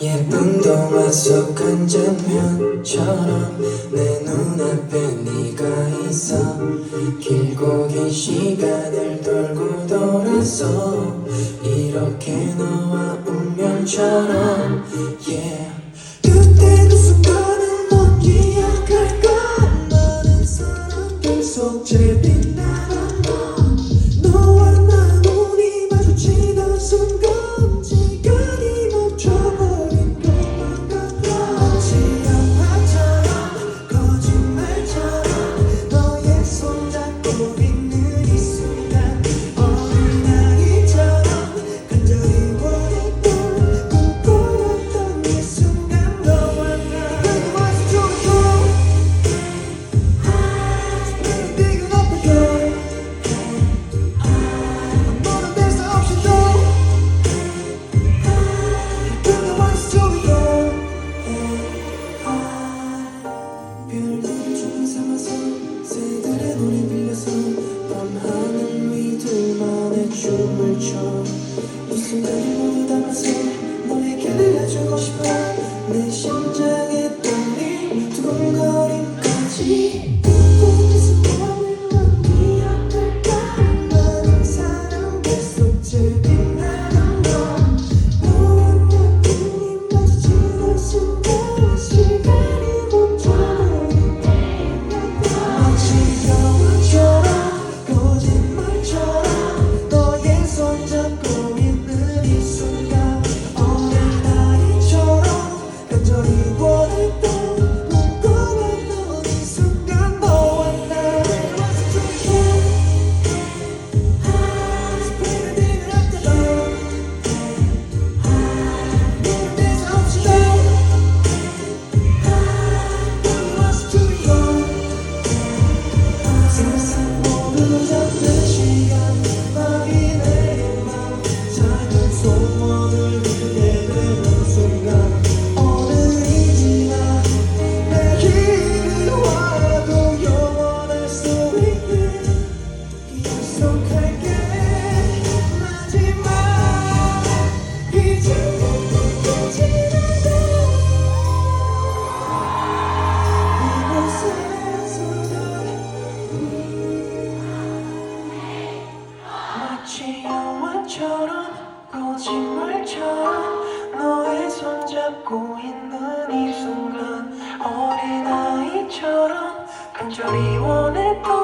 예쁜 동화 속 한 장면처럼 내 눈앞에 네가 있어 길고 긴 시간을 돌고 돌아서 이렇게 너와 운명처럼 yeah. 멈춰. 무슨 그림을 담아서 너에게 내주고 싶어. 내 심장에 떨린 두근거림까지. 잡고 있는 이 순간 어린아이처럼 간절히 원했던